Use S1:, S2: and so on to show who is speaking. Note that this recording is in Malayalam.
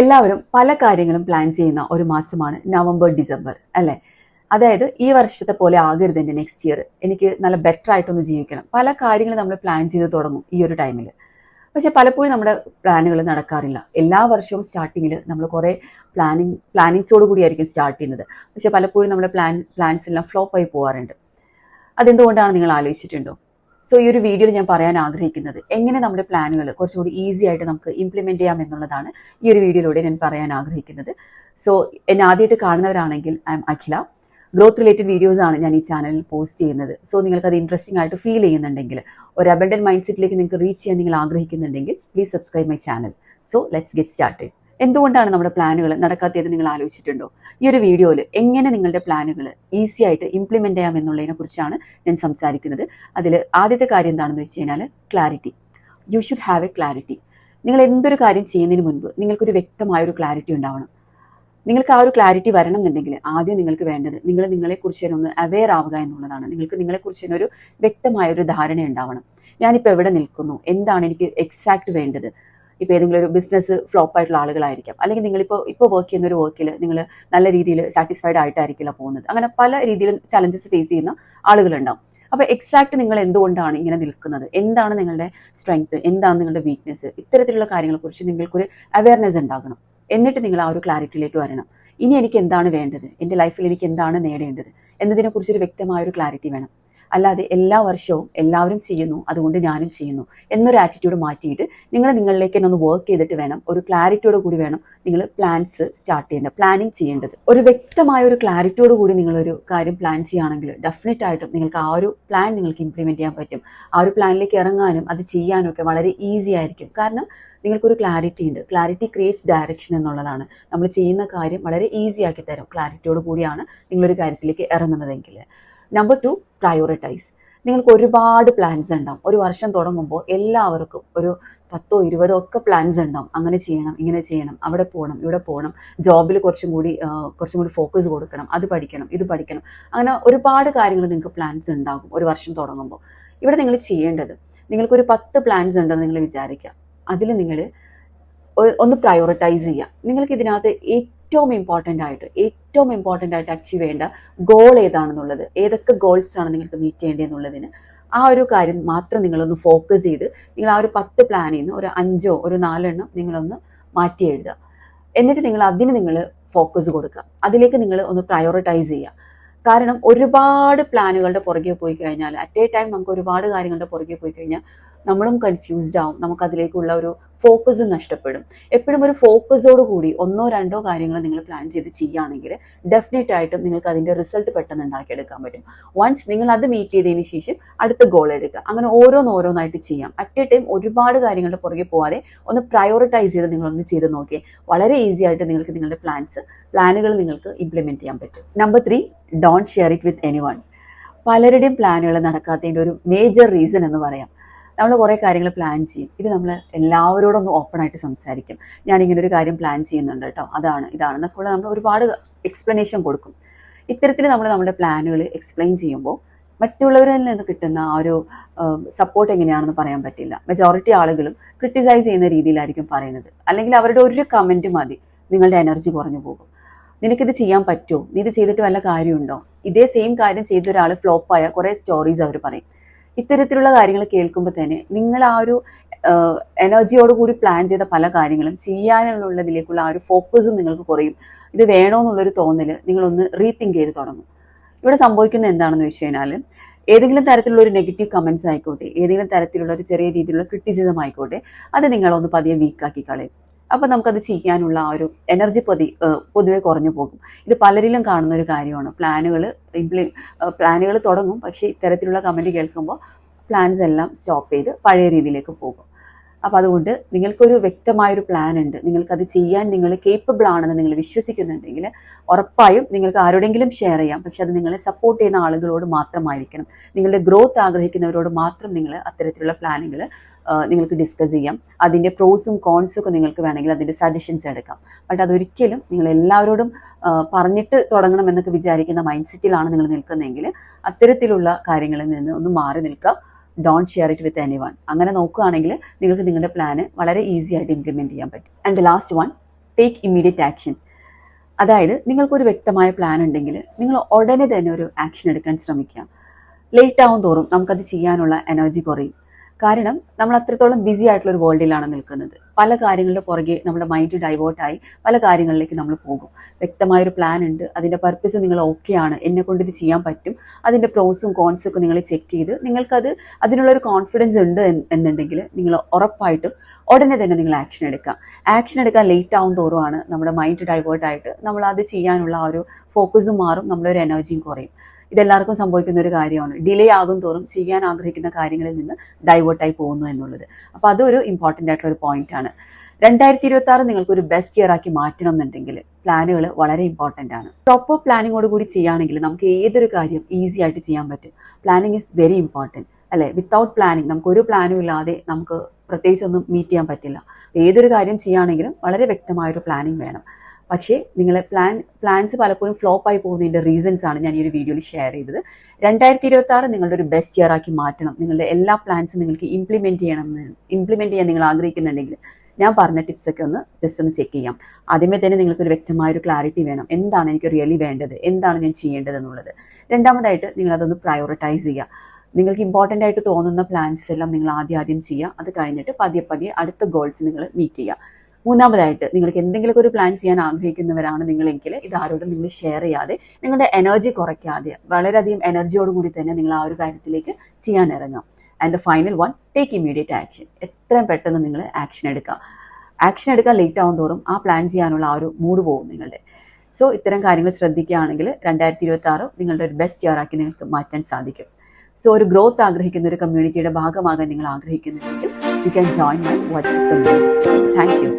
S1: എല്ലാവരും പല കാര്യങ്ങളും പ്ലാൻ ചെയ്യുന്ന ഒരു മാസമാണ് നവംബർ ഡിസംബർ അല്ലേ? അതായത് ഈ വർഷത്തെ പോലെ ആകരുത് എന്റെ നെക്സ്റ്റ് ഇയർ എനിക്ക് നല്ല ബെറ്റർ ആയിട്ടൊന്ന് ജീവിക്കണം. പല കാര്യങ്ങളും നമ്മൾ പ്ലാൻ ചെയ്ത് തുടങ്ങും ഈ ഒരു ടൈമിൽ പക്ഷെ പലപ്പോഴും നമ്മുടെ പ്ലാനുകൾ നടക്കാറില്ല. എല്ലാ വർഷവും സ്റ്റാർട്ടിങ്ങിൽ നമ്മൾ കുറേ പ്ലാനിങ് പ്ലാനിങ്സോട് കൂടിയായിരിക്കും സ്റ്റാർട്ട് ചെയ്യുന്നത്. പക്ഷെ പലപ്പോഴും നമ്മുടെ പ്ലാൻ പ്ലാൻസ് എല്ലാം ഫ്ലോപ്പ് ആയി പോകാറുണ്ട് അതെന്തുകൊണ്ടാണ് നിങ്ങൾ ആലോചിച്ചിട്ടുണ്ടോ? സോ ഈ ഒരു വീഡിയോയിൽ ഞാൻ പറയാൻ ആഗ്രഹിക്കുന്നത് എങ്ങനെ നമ്മുടെ പ്ലാനുകൾ കുറച്ചുകൂടി ഈസി ആയിട്ട് നമുക്ക് ഇംപ്ലിമെന്റ് ചെയ്യാം എന്നുള്ളതാണ് ഈ ഒരു വീഡിയോയിലൂടെ ഞാൻ പറയാൻ ആഗ്രഹിക്കുന്നത്. സോ എന്നെ ആദ്യമായിട്ട് കാണുന്നവരാണെങ്കിൽ I'm Akhila growth related videos ആണ് ഞാൻ ഈ ചാനലിൽ പോസ്റ്റ് ചെയ്യുന്നത്. സോ നിങ്ങൾക്ക് അത് ഇൻട്രസ്റ്റിംഗ് ആയിട്ട് ഫീൽ ചെയ്യുന്നുണ്ടെങ്കിൽ ഒരു അബൻഡൻ മൈൻഡ് സെറ്റിലേക്ക് നിങ്ങൾക്ക് റീച്ച് ചെയ്യാൻ നിങ്ങൾ ആഗ്രഹിക്കുന്നുണ്ടെങ്കിൽ please subscribe my channel so let's get started എന്തുകൊണ്ടാണ് നമ്മുടെ പ്ലാനുകൾ നടക്കാത്തത് നിങ്ങൾ ആലോചിച്ചിട്ടുണ്ടോ? ഈ ഒരു വീഡിയോയിൽ എങ്ങനെ നിങ്ങളുടെ പ്ലാനുകൾ ഈസി ആയിട്ട് ഇംപ്ലിമെന്റ് ചെയ്യാം എന്നുള്ളതിനെ കുറിച്ചാണ് ഞാൻ സംസാരിക്കുന്നത്. അതിൽ ആദ്യത്തെ കാര്യം എന്താണെന്ന് വെച്ച് കഴിഞ്ഞാൽ clarity you should have a clarity നിങ്ങൾ എന്തൊരു കാര്യം ചെയ്യുന്നതിന് മുൻപ് നിങ്ങൾക്കൊരു വ്യക്തമായ ഒരു ക്ലാരിറ്റി ഉണ്ടാവണം. നിങ്ങൾക്ക് ആ ഒരു ക്ലാരിറ്റി വരണം എന്നുണ്ടെങ്കിൽ ആദ്യം നിങ്ങൾക്ക് വേണ്ടത് നിങ്ങൾ നിങ്ങളെക്കുറിച്ച് തന്നെ ഒന്ന് അവെയർ ആവുക എന്നുള്ളതാണ്. നിങ്ങൾക്ക് നിങ്ങളെക്കുറിച്ച് തന്നെ ഒരു വ്യക്തമായ ഒരു ധാരണ ഉണ്ടാവണം. ഞാനിപ്പോൾ എവിടെ നിൽക്കുന്നു? എന്താണ് എനിക്ക് എക്സാക്ട് വേണ്ടത്? ഇപ്പോൾ ഏതെങ്കിലും ഒരു ബിസിനസ് ഫ്ലോപ്പ് ആയിട്ടുള്ള ആളുകളായിരിക്കാം. അല്ലെങ്കിൽ നിങ്ങളിപ്പോൾ ഇപ്പോൾ വർക്ക് ചെയ്യുന്ന ഒരു വർക്കിൽ നിങ്ങൾ നല്ല രീതിയിൽ സാറ്റിസ്ഫൈഡ് ആയിട്ടായിരിക്കില്ല പോകുന്നത്. അങ്ങനെ പല രീതിയിലും ചലഞ്ചസ് ഫേസ് ചെയ്യുന്ന ആളുകളുണ്ടാവും. അപ്പോൾ എക്സാക്ട് നിങ്ങൾ എന്തുകൊണ്ടാണ് ഇങ്ങനെ നിൽക്കുന്നത്? എന്താണ് നിങ്ങളുടെ സ്ട്രെങ്ത് എന്താണ് നിങ്ങളുടെ വീക്ക്നെസ് ഇത്തരത്തിലുള്ള കാര്യങ്ങളെക്കുറിച്ച് നിങ്ങൾക്കൊരു അവയർനെസ് ഉണ്ടാകണം. എന്നിട്ട് നിങ്ങൾ ആ ഒരു ക്ലാരിറ്റിയിലേക്ക് വരണം. ഇനി എനിക്ക് എന്താണ് വേണ്ടത്? എന്റെ ലൈഫിൽ എനിക്ക് എന്താണ് നേടേണ്ടത്? എന്നതിനെക്കുറിച്ചൊരു വ്യക്തമായ ഒരു ക്ലാരിറ്റി വേണം. അല്ലാതെ എല്ലാ വർഷവും എല്ലാവരും ചെയ്യുന്നു അതുകൊണ്ട് ഞാനും ചെയ്യുന്നു എന്നൊരു ആറ്റിറ്റ്യൂഡ് മാറ്റിയിട്ട് നിങ്ങൾ നിങ്ങളിലേക്ക് തന്നെ ഒന്ന് വർക്ക് ചെയ്തിട്ട് വേണം ഒരു ക്ലാരിറ്റിയോട് കൂടി വേണം നിങ്ങൾ പ്ലാൻസ് സ്റ്റാർട്ട് ചെയ്യേണ്ടത് പ്ലാനിങ് ചെയ്യേണ്ടത്. ഒരു വ്യക്തമായ ഒരു ക്ലാരിറ്റിയോട് കൂടി നിങ്ങളൊരു കാര്യം പ്ലാൻ ചെയ്യുകയാണെങ്കിൽ ഡെഫിനറ്റ് ആയിട്ടും നിങ്ങൾക്ക് ആ ഒരു പ്ലാൻ നിങ്ങൾക്ക് ഇംപ്ലിമെന്റ് ചെയ്യാൻ പറ്റും. ആ ഒരു പ്ലാനിലേക്ക് ഇറങ്ങാനും അത് ചെയ്യാനും ഒക്കെ വളരെ ഈസി ആയിരിക്കും. കാരണം നിങ്ങൾക്കൊരു ക്ലാരിറ്റി ഉണ്ട്. ക്ലാരിറ്റി ക്രിയേറ്റ്സ് ഡയറക്ഷൻ എന്നുള്ളതാണ്. നമ്മൾ ചെയ്യുന്ന കാര്യം വളരെ ഈസി ആക്കി തരും. ക്ലാരിറ്റിയോട് കൂടിയാണ് നിങ്ങളൊരു കാര്യത്തിലേക്ക് ഇറങ്ങുന്നതെങ്കിൽ. നമ്പർ ടു പ്രയോറിറ്റൈസ് നിങ്ങൾക്ക് ഒരുപാട് പ്ലാൻസ് ഉണ്ടാവും. ഒരു വർഷം തുടങ്ങുമ്പോൾ എല്ലാവർക്കും ഒരു പത്തോ ഇരുപതോ ഒക്കെ പ്ലാൻസ് ഉണ്ടാവും. അങ്ങനെ ചെയ്യണം ഇങ്ങനെ ചെയ്യണം അവിടെ പോകണം ഇവിടെ പോകണം. ജോബിൽ കുറച്ചും കൂടി കുറച്ചും കൂടി ഫോക്കസ് കൊടുക്കണം. അത് പഠിക്കണം ഇത് പഠിക്കണം. അങ്ങനെ ഒരുപാട് കാര്യങ്ങൾ നിങ്ങൾക്ക് പ്ലാൻസ് ഉണ്ടാകും ഒരു വർഷം തുടങ്ങുമ്പോൾ. ഇവിടെ നിങ്ങൾ ചെയ്യേണ്ടത് നിങ്ങൾക്കൊരു പത്ത് പ്ലാൻസ് ഉണ്ടെന്ന് നിങ്ങൾ വിചാരിക്കുക. അതിൽ നിങ്ങൾ ഒന്ന് പ്രയോറിറ്റൈസ് ചെയ്യുക. നിങ്ങൾക്ക് ഇതിനകത്ത് ഏറ്റവും ഇമ്പോർട്ടന്റ് ആയിട്ട് ഏറ്റവും ഇമ്പോർട്ടന്റ് ആയിട്ട് അച്ചീവ് ചെയ്യേണ്ട ഗോൾ ഏതാണെന്നുള്ളത് ഏതൊക്കെ ഗോൾസ് ആണ് നിങ്ങൾക്ക് മീറ്റ് ചെയ്യേണ്ടതെന്നുള്ളതിന് ആ ഒരു കാര്യം മാത്രം നിങ്ങളൊന്ന് ഫോക്കസ് ചെയ്ത് നിങ്ങൾ ആ ഒരു പത്ത് പ്ലാനിൽ നിന്ന് ഒരു അഞ്ചോ ഒരു നാലെണ്ണം നിങ്ങളൊന്ന് മാറ്റി എഴുതുക. എന്നിട്ട് നിങ്ങൾ അതിന് നിങ്ങൾ ഫോക്കസ് കൊടുക്കുക. അതിലേക്ക് നിങ്ങൾ ഒന്ന് പ്രയോറിറ്റൈസ് ചെയ്യുക. കാരണം ഒരുപാട് പ്ലാനുകളുടെ പുറകെ പോയി കഴിഞ്ഞാൽ അറ്റ് എ ടൈം നമുക്ക് ഒരുപാട് കാര്യങ്ങളുടെ പുറകെ പോയി കഴിഞ്ഞാൽ നമ്മളും കൺഫ്യൂസ്ഡ് ആവും. നമുക്ക് അതിലേക്കുള്ള ഒരു ഫോക്കസ് നഷ്ടപ്പെടും. എപ്പോഴും ഒരു ഫോക്കസോട് കൂടി ഒന്നോ രണ്ടോ കാര്യങ്ങൾ നിങ്ങൾ പ്ലാൻ ചെയ്ത് ചെയ്യുകയാണെങ്കിൽ ഡെഫിനറ്റ് ആയിട്ടും നിങ്ങൾക്ക് അതിന്റെ റിസൾട്ട് പെട്ടെന്ന് ഉണ്ടാക്കിയെടുക്കാൻ പറ്റും. വൺസ് നിങ്ങൾ അത് മീറ്റ് ചെയ്തതിന് ശേഷം അടുത്ത ഗോൾ എടുക്കുക. അങ്ങനെ ഓരോന്നോരോന്നായിട്ട് ചെയ്യാം. അറ്റ് എ ടൈം ഒരുപാട് കാര്യങ്ങളുടെ പുറകെ പോവാതെ ഒന്ന് പ്രയോറിറ്റൈസ് ചെയ്ത് നിങ്ങളൊന്ന് ചെയ്ത് നോക്കിയേ. വളരെ ഈസി ആയിട്ട് നിങ്ങൾക്ക് നിങ്ങളുടെ പ്ലാൻസ് പ്ലാനുകൾ നിങ്ങൾക്ക് ഇംപ്ലിമെന്റ് ചെയ്യാൻ പറ്റും. Number three don't share it with anyone പലരുടെയും പ്ലാനുകൾ നടക്കാത്തതിന്റെ ഒരു മേജർ റീസൺ എന്ന് പറയാം. നമ്മൾ കുറേ കാര്യങ്ങൾ പ്ലാൻ ചെയ്യും. ഇത് നമ്മൾ എല്ലാവരോടും ഒന്ന് ഓപ്പൺ ആയിട്ട് സംസാരിക്കും. ഞാൻ ഇങ്ങനെ ഒരു കാര്യം പ്ലാൻ ചെയ്യുന്നുണ്ട് കേട്ടോ അതാണ് ഇതാണ് എന്നൊക്കെ നമ്മൾ ഒരുപാട് എക്സ്പ്ലനേഷൻ കൊടുക്കും. ഇത്തരത്തിൽ നമ്മൾ നമ്മുടെ പ്ലാനുകൾ എക്സ്പ്ലെയിൻ ചെയ്യുമ്പോൾ മറ്റുള്ളവരിൽ നിന്ന് കിട്ടുന്ന ആ ഒരു സപ്പോർട്ട് എങ്ങനെയാണെന്ന് പറയാൻ പറ്റില്ല. മെജോറിറ്റി ആളുകളും ക്രിട്ടിസൈസ് ചെയ്യുന്ന രീതിയിലായിരിക്കും പറയുന്നത്. അല്ലെങ്കിൽ അവരുടെ ഒരു കമന്റ് മതി. നിങ്ങളുടെ എനർജി കുറഞ്ഞു പോകും. നിനക്കിത് ചെയ്യാൻ പറ്റുമോ നീ ഇത് ചെയ്തിട്ട് വല്ല കാര്യമുണ്ടോ? ഇതേ സെയിം കാര്യം ചെയ്ത ഒരാൾ ഫ്ലോപ്പായ കുറേ സ്റ്റോറീസ് അവർ പറയും. ഇത്തരത്തിലുള്ള കാര്യങ്ങൾ കേൾക്കുമ്പോൾ തന്നെ നിങ്ങൾ ആ ഒരു എനർജിയോട് കൂടി പ്ലാൻ ചെയ്ത പല കാര്യങ്ങളും ചെയ്യാനുള്ളതിലേക്കുള്ള ആ ഒരു ഫോക്കസും നിങ്ങൾക്ക് കുറയും. ഇത് വേണോ എന്നുള്ളൊരു തോന്നൽ നിങ്ങളൊന്ന് റീതിങ്ക് ചെയ്ത് തുടങ്ങും. ഇവിടെ സംഭവിക്കുന്നത് എന്താണെന്ന് വെച്ച് കഴിഞ്ഞാൽ ഏതെങ്കിലും തരത്തിലുള്ള ഒരു നെഗറ്റീവ് കമൻസ് ആയിക്കോട്ടെ ഏതെങ്കിലും തരത്തിലുള്ള ഒരു ചെറിയ രീതിയിലുള്ള ക്രിറ്റിസിസം ആയിക്കോട്ടെ അത് നിങ്ങളൊന്ന് പതിയെ വീക്കാക്കി കളയും. അപ്പോൾ നമുക്കത് ചെയ്യാനുള്ള ആ ഒരു എനർജി പൊതി പൊതുവെ കുറഞ്ഞു പോകും. ഇത് പലരിലും കാണുന്ന ഒരു കാര്യമാണ്. പ്ലാനുകൾ ഇംപ്ലി പ്ലാനുകൾ തുടങ്ങും പക്ഷേ ഇത്തരത്തിലുള്ള കമന്റ് കേൾക്കുമ്പോൾ പ്ലാൻസ് എല്ലാം സ്റ്റോപ്പ് ചെയ്ത് പഴയ രീതിയിലേക്ക് പോകും. അപ്പോൾ അതുകൊണ്ട് നിങ്ങൾക്കൊരു വ്യക്തമായൊരു പ്ലാൻ ഉണ്ട്. നിങ്ങൾക്കത് ചെയ്യാൻ നിങ്ങൾ കേപ്പബിൾ ആണെന്ന് നിങ്ങൾ വിശ്വസിക്കുന്നുണ്ടെങ്കിൽ ഉറപ്പായും നിങ്ങൾക്ക് ആരോടെങ്കിലും ഷെയർ ചെയ്യാം. പക്ഷെ അത് നിങ്ങളെ സപ്പോർട്ട് ചെയ്യുന്ന ആളുകളോട് മാത്രമായിരിക്കണം. നിങ്ങളുടെ ഗ്രോത്ത് ആഗ്രഹിക്കുന്നവരോട് മാത്രം നിങ്ങൾ അത്തരത്തിലുള്ള പ്ലാനുകൾ നിങ്ങൾക്ക് ഡിസ്കസ് ചെയ്യാം. അതിന്റെ പ്രോസും കോൺസും ഒക്കെ നിങ്ങൾക്ക് വേണമെങ്കിൽ അതിന്റെ സജഷൻസ് എടുക്കാം. ബട്ട് അതൊരിക്കലും നിങ്ങൾ എല്ലാവരോടും പറഞ്ഞിട്ട് തുടങ്ങണം എന്നൊക്കെ വിചാരിക്കുന്ന മൈൻഡ് സെറ്റിലാണ് നിങ്ങൾ നിൽക്കുന്നതെങ്കിൽ അത്തരത്തിലുള്ള കാര്യങ്ങളിൽ നിന്ന് ഒന്ന് മാറി നിൽക്കുക. Don't share it with anyone അങ്ങനെ നോക്കുകയാണെങ്കിൽ നിങ്ങൾക്ക് നിങ്ങളുടെ പ്ലാന് വളരെ ഈസി ആയിട്ട് ഇംപ്ലിമെന്റ് ചെയ്യാൻ പറ്റും. And last one take immediate action അതായത് നിങ്ങൾക്കൊരു വ്യക്തമായ പ്ലാൻ ഉണ്ടെങ്കിൽ നിങ്ങൾ ഉടനെ തന്നെ ഒരു ആക്ഷൻ എടുക്കാൻ ശ്രമിക്കുക. ലേറ്റ് ആവും തോറും നമുക്കത് ചെയ്യാനുള്ള എനർജി കുറയും. കാരണം നമ്മൾ അത്രത്തോളം ബിസി ആയിട്ടുള്ള ഒരു വേൾഡിലാണ് നിൽക്കുന്നത്. പല കാര്യങ്ങളുടെ പുറകെ നമ്മുടെ മൈൻഡ് ഡൈവേർട്ടായി പല കാര്യങ്ങളിലേക്ക് നമ്മൾ പോകും. വ്യക്തമായൊരു പ്ലാൻ ഉണ്ട്. അതിന്റെ പർപ്പസ് നിങ്ങൾ ഓക്കെ ആണ്. എന്നെ കൊണ്ട് ഇത് ചെയ്യാൻ പറ്റും. അതിന്റെ പ്രോസും കോൺസും ഒക്കെ നിങ്ങൾ ചെക്ക് ചെയ്ത് നിങ്ങൾക്കത് അതിനുള്ളൊരു കോൺഫിഡൻസ് ഉണ്ട് എന്ന് എന്നുണ്ടെങ്കിൽ നിങ്ങൾ ഉറപ്പായിട്ടും ഉടനെ തന്നെ നിങ്ങൾ ആക്ഷൻ എടുക്കുക. ആക്ഷൻ എടുക്കാൻ ലേറ്റ് ആവും തോറുമാണ് നമ്മുടെ മൈൻഡ് ഡൈവേർട്ട് ആയിട്ട് നമ്മൾ അത് ചെയ്യാനുള്ള ആ ഒരു ഫോക്കസും മാറും. നമ്മളൊരു എനർജിയും കുറയും. ഇതെല്ലാവർക്കും സംഭവിക്കുന്ന ഒരു കാര്യമാണ്. ഡിലേ ആകും തോറും ചെയ്യാൻ ആഗ്രഹിക്കുന്ന കാര്യങ്ങളിൽ നിന്ന് ഡൈവേർട്ടായി പോകുന്നു എന്നുള്ളത്. അപ്പോൾ അതൊരു ഇമ്പോർട്ടന്റ് ആയിട്ടുള്ള ഒരു പോയിന്റ് ആണ്. രണ്ടായിരത്തി ഇരുപത്തി ആറ് നിങ്ങൾക്ക് ഒരു ബെസ്റ്റ് ഇയർ ആക്കി മാറ്റണം എന്നുണ്ടെങ്കിൽ പ്ലാനുകൾ വളരെ ഇമ്പോർട്ടന്റ് ആണ്. പ്രോപ്പർ പ്ലാനിങ്ങോട് കൂടി ചെയ്യുകയാണെങ്കിൽ നമുക്ക് ഏതൊരു കാര്യം ഈസി ആയിട്ട് ചെയ്യാൻ പറ്റും. പ്ലാനിങ് ഇസ് വെരി ഇമ്പോർട്ടന്റ് അല്ലേ? വിത്തൗട്ട് പ്ലാനിങ് നമുക്ക് ഒരു പ്ലാനും ഇല്ലാതെ നമുക്ക് പ്രത്യേകിച്ചൊന്നും മീറ്റ് ചെയ്യാൻ പറ്റില്ല. ഏതൊരു കാര്യം ചെയ്യുകയാണെങ്കിലും വളരെ വ്യക്തമായൊരു പ്ലാനിങ് വേണം. പക്ഷേ നിങ്ങളെ പ്ലാൻ പ്ലാൻസ് പലപ്പോഴും ഫ്ലോപ്പ് ആയി പോകുന്നതിന്റെ റീസൺസ് ആണ് ഞാൻ ഈ ഒരു വീഡിയോയിൽ ഷെയർ ചെയ്തത്. രണ്ടായിരത്തി ഇരുപത്തി ആറ് നിങ്ങളുടെ ഒരു ബെസ്റ്റ് ഇയർ ആക്കി മാറ്റണം. നിങ്ങളുടെ എല്ലാ പ്ലാൻസും നിങ്ങൾക്ക് ഇംപ്ലിമെന്റ് ചെയ്യണം ഇംപ്ലിമെന്റ് ചെയ്യാൻ നിങ്ങൾ ആഗ്രഹിക്കുന്നുണ്ടെങ്കിൽ ഞാൻ പറഞ്ഞ ടിപ്സൊക്കെ ഒന്ന് ജസ്റ്റ് ഒന്ന് ചെക്ക് ചെയ്യാം. ആദ്യമേ തന്നെ നിങ്ങൾക്ക് ഒരു വ്യക്തമായ ഒരു ക്ലാരിറ്റി വേണം. എന്താണ് എനിക്ക് റിയലി വേണ്ടത്? എന്താണ് ഞാൻ ചെയ്യേണ്ടത് എന്നുള്ളത്? രണ്ടാമതായിട്ട് നിങ്ങൾ അതൊന്ന് പ്രയോറിറ്റൈസ് ചെയ്യുക. നിങ്ങൾക്ക് ഇമ്പോർട്ടന്റ് ആയിട്ട് തോന്നുന്ന പ്ലാൻസ് എല്ലാം നിങ്ങൾ ആദ്യം ആദ്യം ചെയ്യുക. അത് കഴിഞ്ഞിട്ട് പതിയെ പതിയെ അടുത്ത ഗോൾസ് നിങ്ങൾ മീറ്റ് ചെയ്യുക. മൂന്നാമതായിട്ട് നിങ്ങൾക്ക് എന്തെങ്കിലുമൊക്കെ ഒരു പ്ലാൻ ചെയ്യാൻ ആഗ്രഹിക്കുന്നവരാണ് നിങ്ങളെങ്കിൽ ഇത് ആരോടും നിങ്ങൾ ഷെയർ ചെയ്യാതെ നിങ്ങളുടെ എനർജി കുറയ്ക്കാതെ വളരെയധികം എനർജിയോടുകൂടി തന്നെ നിങ്ങൾ ആ ഒരു കാര്യത്തിലേക്ക് ചെയ്യാൻ ഇറങ്ങാം and the final one take immediate action എത്രയും പെട്ടെന്ന് നിങ്ങൾ ആക്ഷൻ എടുക്കുക. ആക്ഷൻ എടുക്കാൻ ലേറ്റ് ആവും തോറും ആ പ്ലാൻ ചെയ്യാനുള്ള ആ ഒരു മൂഡ് പോകും നിങ്ങളുടെ. സോ ഇത്തരം കാര്യങ്ങൾ ശ്രദ്ധിക്കുകയാണെങ്കിൽ രണ്ടായിരത്തി ഇരുപത്തി ആറ് നിങ്ങളുടെ ഒരു ബെസ്റ്റ് ഇയർ ആക്കി നിങ്ങൾക്ക് മാറ്റാൻ സാധിക്കും. സോ ഒരു ഗ്രോത്ത് ആഗ്രഹിക്കുന്ന ഒരു കമ്മ്യൂണിറ്റിയുടെ ഭാഗമാകാൻ നിങ്ങൾ ആഗ്രഹിക്കുന്നുണ്ടെങ്കിൽ you can join my WhatsApp community thank you